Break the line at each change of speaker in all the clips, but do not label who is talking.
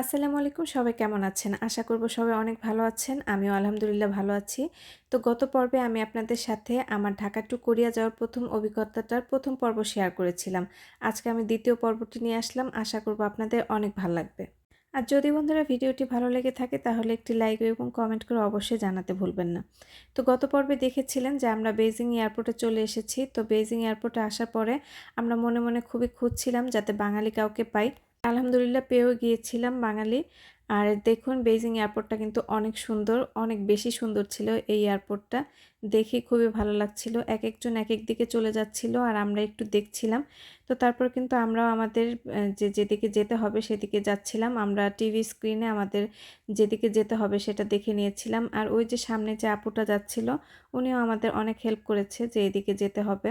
আসসালামু আলাইকুম, সবাই কেমন আছেন? আশা করব সবাই অনেক ভালো আছেন। আমিও আলহামদুলিল্লাহ ভালো আছি। তো গত পর্বে আমি আপনাদের সাথে আমার ঢাকা টু কোরিয়া যাওয়ার প্রথম অভিজ্ঞতাটার প্রথম পর্ব শেয়ার করেছিলাম। আজকে আমি দ্বিতীয় পর্বটি নিয়ে আসলাম। আশা করব আপনাদের অনেক ভালো লাগবে। আর যদি বন্ধুরা ভিডিওটি ভালো লেগে থাকে, তাহলে একটি লাইক এবং কমেন্ট করে অবশ্যই জানাতে ভুলবেন না। তো গত পর্বে দেখেছিলেন যে আমরা বেজিং এয়ারপোর্টে চলে এসেছি। তো বেজিং এয়ারপোর্টে আসার পরে আমরা মনে মনে খুবই খুঁজছিলাম যাতে বাঙালি কাউকে পাই। আলহামদুলিল্লাহ পেয়েও গিয়েছিলাম বাঙালি। আর দেখুন বেজিং এয়ারপোর্টটা কিন্তু অনেক সুন্দর, অনেক বেশি সুন্দর ছিল এই এয়ারপোর্টটা। দেখে খুবই ভালো লাগছিল এক একজন এক এক দিকে চলে যাচ্ছিল আর আমরা একটু দেখছিলাম। তো তারপর কিন্তু আমরাও আমাদের যে, যেদিকে যেতে হবে সেদিকে যাচ্ছিলাম। আমরা টিভি স্ক্রিনে আমাদের যেদিকে যেতে হবে সেটা দেখে নিয়েছিলাম। আর ওই যে সামনে যে আপুটা যাচ্ছিল, উনিও আমাদের অনেক হেল্প করেছে যে এদিকে যেতে হবে।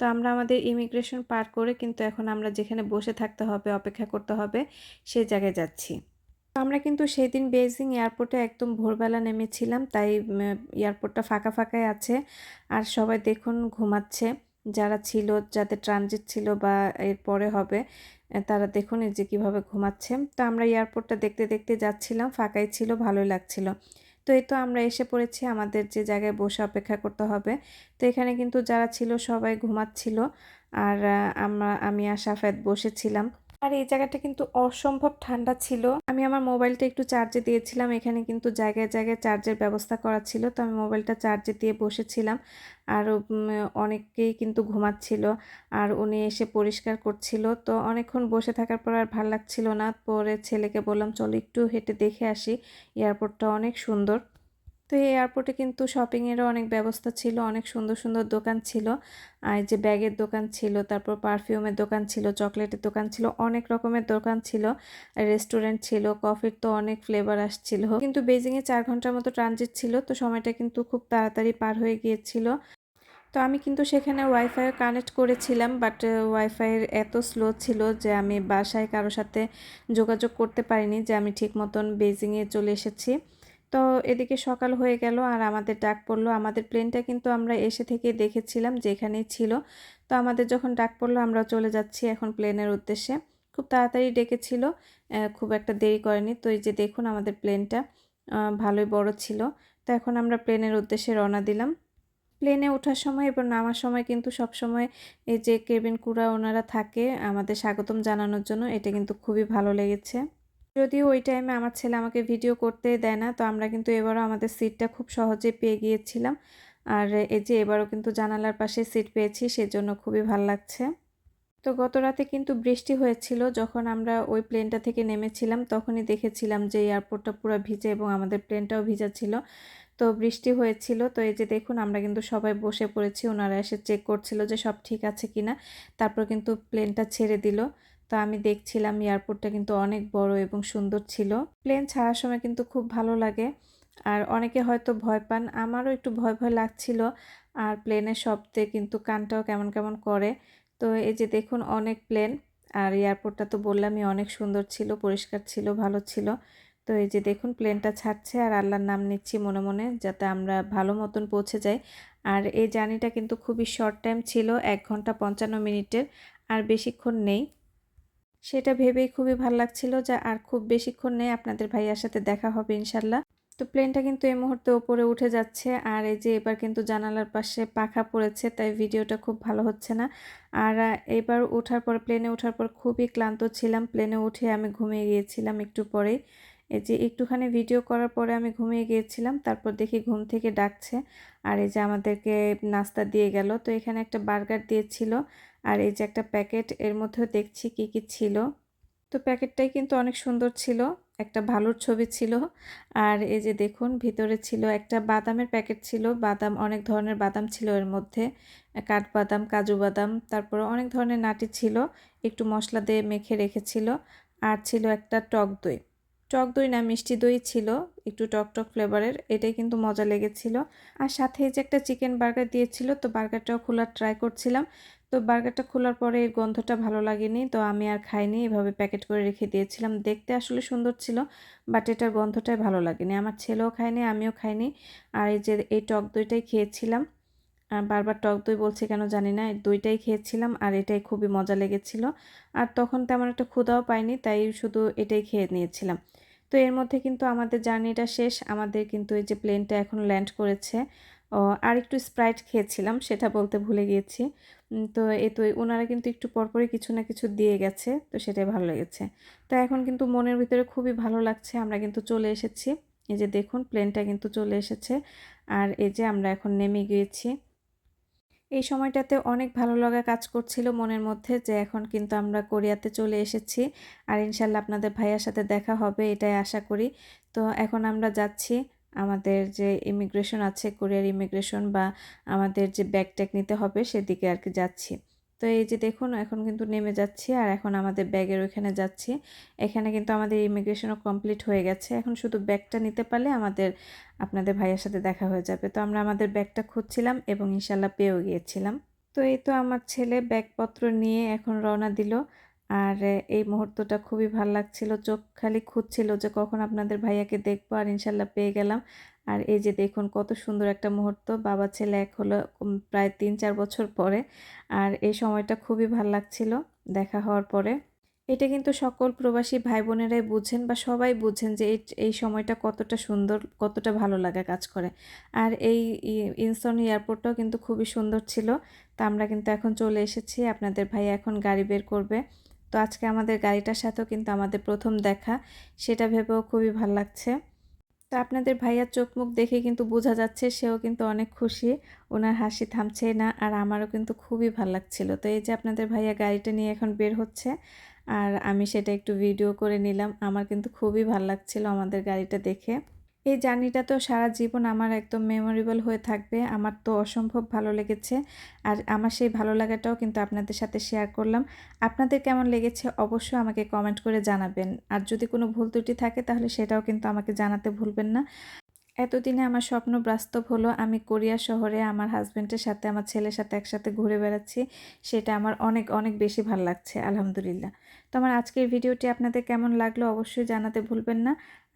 তো আমরা আমাদের ইমিগ্রেশন পার করে কিন্তু এখন আমরা যেখানে বসে থাকতে হবে, অপেক্ষা করতে হবে সেই জায়গায় যাচ্ছি। আমরা কিন্তু সেই দিন বেজিং এয়ারপোর্টে একদম ভোরবেলা নেমেছিলাম, তাই এয়ারপোর্টটা ফাঁকা ফাঁকাই আছে। আর সবাই দেখুন ঘুমাচ্ছে, যারা ছিল, যাদের ট্রানজিট ছিল বা এর পরে হবে তারা দেখুন এই যে কীভাবে ঘুমাচ্ছে। তো আমরা এয়ারপোর্টটা দেখতে দেখতে যাচ্ছিলাম, ফাঁকাই ছিল, ভালোই লাগছিল। তো এই তো আমরা এসে পড়েছি, আমাদের যে জায়গায় বসে অপেক্ষা করতে হবে। তো এখানে কিন্তু যারা ছিল সবাই ঘুমাচ্ছিল। আর আমরা, আমি আর সাফায়াত বসেছিলাম। আর এই জায়গাটা কিন্তু অসম্ভব ঠান্ডা ছিল। আমি আমার মোবাইলটা একটু চার্জে দিয়েছিলাম, এখানে কিন্তু জায়গায় জায়গায় চার্জের ব্যবস্থা করা ছিল, তো আমি মোবাইলটা চার্জে দিয়ে বসেছিলাম। আর অনেকেই কিন্তু ঘুমাচ্ছিল আর উনি এসে পরিষ্কার করছিল, তো অনেকক্ষণ বসে থাকার পর আর ভালো লাগছিল না। পরে ছেলেকে বললাম, চলো একটু হেঁটে দেখে আসি, এয়ারপোর্টটা অনেক সুন্দর। তো এই এয়ারপোর্টে কিন্তু শপিংয়েরও অনেক ব্যবস্থা ছিল, অনেক সুন্দর সুন্দর দোকান ছিল। আর যে ব্যাগের দোকান ছিল, তারপর পারফিউমের দোকান ছিল চকলেটের দোকান ছিল, অনেক রকমের দোকান ছিল। রেস্টুরেন্ট ছিল কফির তো অনেক ফ্লেভার আসছিল। কিন্তু বেজিংয়ে চার ঘণ্টার মতো ট্রানজিট ছিল, তো সময়টা কিন্তু খুব তাড়াতাড়ি পার হয়ে গিয়েছিল। তো আমি কিন্তু সেখানে ওয়াইফাই কানেক্ট করেছিলাম বাট ওয়াইফাইয়ের এত স্লো ছিল যে আমি বাসায় কারোর সাথে যোগাযোগ করতে পারিনি, যে আমি ঠিক মতন বেজিংয়ে চলে এসেছি। তো এদিকে সকাল হয়ে গেল আর আমাদের ডাক পড়ল। আমাদের প্লেনটা কিন্তু আমরা এসে থেকে দেখেছিলাম যে এখানেই ছিল। তো আমাদের যখন ডাক পড়ল, আমরা চলে যাচ্ছি এখন প্লেনের উদ্দেশ্যে। খুব তাড়াতাড়ি ডেকেছিল খুব একটা দেরি করেনি। তো এই যে দেখুন আমাদের প্লেনটা ভালোই বড় ছিল। তো এখন আমরা প্লেনের উদ্দেশ্যে রওনা দিলাম। প্লেনে ওঠার সময় এবং নামার সময় কিন্তু সব সময় এই যে কেবিন কুরা ওনারা থাকে, আমাদের স্বাগতম জানানোর জন্য এটা কিন্তু খুবই ভালো লেগেছে। যদিও ওই টাইমে আমার ছেলে আমাকে ভিডিও করতে দেয় না, তো আমরা কিন্তু এবারও আমাদের সিটটা খুব সহজে পেয়ে গিয়েছিলাম। আর এই যে এবারও কিন্তু জানালার পাশে সিট পেয়েছি, সেজন্য খুবই ভালো লাগছে। তো গত রাতে কিন্তু বৃষ্টি হয়েছিল, যখন আমরা ওই প্লেনটা থেকে নেমেছিলাম, তখনই দেখেছিলাম যে এয়ারপোর্টটা পুরো ভিজে এবং আমাদের প্লেনটাও ভিজা ছিল। তো বৃষ্টি হয়েছিল, তো এই যে দেখুন, আমরা কিন্তু সবাই বসে পড়েছি, ওনারা এসে চেক করছিল যে সব ঠিক আছে কিনা, তারপর কিন্তু প্লেনটা ছেড়ে দিল। তো আমি দেখছিলাম এয়ারপোর্টটা কিন্তু অনেক বড় এবং সুন্দর ছিল। প্লেন ছাড়ার সময় কিন্তু খুব ভালো লাগে। আর অনেকে হয়তো ভয় পান, আমারও একটু ভয় ভয় লাগছিল। আর প্লেনের শব্দে কিন্তু কানটাও কেমন কেমন করে। তো এই যে দেখুন, অনেক প্লেন আর এয়ারপোর্টটা তো বললামই অনেক সুন্দর ছিল, পরিষ্কার ছিল, ভালো ছিল। তো এই যে দেখুন প্লেনটা ছাড়ছে, আর আল্লাহর নাম নিচ্ছি মনে মনে, যাতে আমরা ভালো মতন পৌঁছে যাই। আর এই জার্নিটা কিন্তু খুবই শর্ট টাইম ছিল, এক ঘণ্টা পঞ্চান্ন মিনিটের, আর বেশিক্ষণ নেই। সেটা ভেবেই খুবই ভালো লাগছিল যা আর খুব বেশিক্ষণ নেই আপনাদের ভাইয়ার সাথে দেখা হবে, ইনশাল্লাহ। তো প্লেনটা কিন্তু এই মুহূর্তে ওপরে উঠে যাচ্ছে আর এই যে এবার কিন্তু জানালার পাশে পাখা পড়েছে, তাই ভিডিওটা খুব ভালো হচ্ছে না। আর এবার ওঠার পর, প্লেনে ওঠার পর খুবই ক্লান্ত ছিলাম। প্লেনে উঠে আমি ঘুমিয়ে গিয়েছিলাম একটু পরেই। এই যে একটুখানি ভিডিও করার পরে আমি ঘুমিয়ে গিয়েছিলাম, তারপর দেখি ঘুম থেকে ডাকছে। আর এই যে আমাদেরকে নাস্তা দিয়ে গেল, তো এখানে একটা বার্গার দিয়েছিল। আর এই যে একটা প্যাকেট, এর মধ্যেও দেখছি কি কি ছিল। তো প্যাকেটটাই কিন্তু অনেক সুন্দর ছিল, একটা ভালোর ছবি ছিল। আর এই যে দেখুন, ভিতরে ছিল একটা বাদামের প্যাকেট ছিল, বাদাম, অনেক ধরনের বাদাম ছিল এর মধ্যে। কাঠবাদাম কাজু বাদাম, তারপরে অনেক ধরনের নাটি ছিল, একটু মশলা দিয়ে মেখে রেখেছিল। আর ছিল একটা টক দই। টক দই না মিষ্টি দই ছিল, একটু টক টক ফ্লেভারের এটাই কিন্তু মজা লেগেছিল। আর সাথে যে একটা চিকেন বার্গার দিয়েছিল, তো বার্গারটাও খোলার ট্রাই করছিলাম। তো বার্গারটা খোলার পরে এর গন্ধটা ভালো লাগেনি, তো আমি আর খাইনি, এভাবে প্যাকেট করে রেখে দিয়েছিলাম। দেখতে আসলে সুন্দর ছিল বাট এটার গন্ধটাই ভালো লাগেনি। আমার ছেলেও খায়নি, আমিও খাইনি। আর এই যে এই টক দইটাই খেয়েছিলাম। বারবার টক দই বলছি কেন জানি না দইটাই খেয়েছিলাম আর এটাই খুবই মজা লেগেছিল। আর তখন তেমন একটা ক্ষুধাও পাইনি, তাই শুধু এটাই খেয়ে নিয়েছিলাম। তো এর মধ্যে কিন্তু আমাদের জার্নিটা শেষ, আমাদের কিন্তু এই যে প্লেনটা এখন ল্যান্ড করেছে আর একটু স্প্রাইট খেয়েছিলাম, সেটা বলতে ভুলে গিয়েছি। তো এই তো ওনারা কিন্তু একটু পরপরই কিছু না কিছু দিয়ে গেছে, তো সেটাই ভালো লেগেছে। তো এখন কিন্তু মনের ভিতরে খুবই ভালো লাগছে, আমরা কিন্তু চলে এসেছি। এই যে দেখুন, প্লেনটা কিন্তু চলে এসেছে। আর এই যে আমরা এখন নেমে গিয়েছি। এই সময়টাতে অনেক ভালো লাগা কাজ করছিল মনের মধ্যে যে এখন কিন্তু আমরা কোরিয়াতে চলে এসেছি। আর ইনশাল্লাহ আপনাদের ভাইয়ার সাথে দেখা হবে, এটাই আশা করি। তো এখন আমরা যাচ্ছি আমাদের যে ইমিগ্রেশন আছে কোরিয়ার ইমিগ্রেশন বা আমাদের যে ব্যাগ ট্যাগ নিতে হবে সেদিকে আর কি যাচ্ছি। তো এই যে দেখুন, এখন কিন্তু নেমে যাচ্ছি আর এখন আমাদের ব্যাগের ওইখানে যাচ্ছি। এখানে কিন্তু আমাদের ইমিগ্রেশনও কমপ্লিট হয়ে গেছে। এখন শুধু ব্যাগটা নিতে পারলে আমাদের, আপনাদের ভাইয়ের সাথে দেখা হয়ে যাবে। তো আমরা আমাদের ব্যাগটা খুঁজছিলাম এবং ইনশাল্লাহ পেয়েও গিয়েছিলাম। তো এই তো আমার ছেলে ব্যাগপত্র নিয়ে এখন রওনা দিল। আর এই মুহূর্তটা খুবই ভালো লাগছিল। চোখ খালি খুঁজছিল যে কখন আপনাদের ভাইয়াকে দেখব আর ইনশাল্লাহ পেয়ে গেলাম। আর এই যে দেখুন কত সুন্দর একটা মুহূর্ত। বাবা ছেলে এক হলো প্রায় তিন চার বছর পরে। আর এই সময়টা খুবই ভালো লাগছিল দেখা হওয়ার পরে। এটা কিন্তু সকল প্রবাসী ভাই বোনেরাই বুঝেন বা সবাই বুঝেন যে এই সময়টা কতটা সুন্দর, কতটা ভালো লাগা কাজ করে। আর এই ইনসন এয়ারপোর্টটাও কিন্তু খুবই সুন্দর ছিল। তা আমরা কিন্তু এখন চলে এসেছি। আপনাদের ভাই এখন গাড়ি বের করবে। তো আজকে আমাদের গাড়িটার সাথেও কিন্তু আমাদের প্রথম দেখা। সেটা ভেবেও খুবই ভালো লাগছে। তো আপনাদের ভাইয়ার চোখ মুখ দেখে কিন্তু বোঝা যাচ্ছে, সেও কিন্তু অনেক খুশি। ওনার হাসি থামছে না, আর আমারও কিন্তু খুবই ভালো লাগছিল। তো এই যে আপনাদের ভাইয়া গাড়িটা নিয়ে এখন বের হচ্ছে, আর আমি সেটা একটু ভিডিও করে নিলাম। আমার কিন্তু খুবই ভালো লাগছিল আমাদের গাড়িটা দেখে। এই জার্নিটা তো সারা জীবন আমার একদম মেমোরেবল হয়ে থাকবে। আমার তো অসম্ভব ভালো লেগেছে। আর আমার সেই ভালো লাগাটাও কিন্তু আপনাদের সাথে শেয়ার করলাম। আপনাদের কেমন লেগেছে অবশ্যই আমাকে কমেন্ট করে জানাবেন। আর যদি কোনো ভুল ত্রুটি থাকে তাহলে সেটাও কিন্তু আমাকে জানাতে ভুলবেন না। এতদিনে আমার স্বপ্ন বাস্তব হলো। আমি কোরিয়া শহরে আমার হাজব্যান্ডের সাথে, আমার ছেলের সাথে একসাথে ঘুরে বেড়াচ্ছি। সেটা আমার অনেক অনেক বেশি ভালো লাগছে, আলহামদুলিল্লাহ। তো আমার আজকের ভিডিওটি আপনাদের কেমন লাগল অবশ্যই জানাতে ভুলবেন না।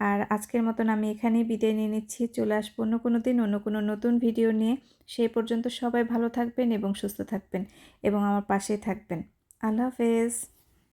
আর আজকের মতন আমি এখানেই বিদায় নিয়ে নিচ্ছি, চলে আসব অন্য কোনো দিন, অন্য কোনো নতুন ভিডিও নিয়ে। সেই পর্যন্ত সবাই ভালো থাকবেন এবং সুস্থ থাকবেন এবং আমার পাশেই থাকবেন। আল্লাহ হাফেজ।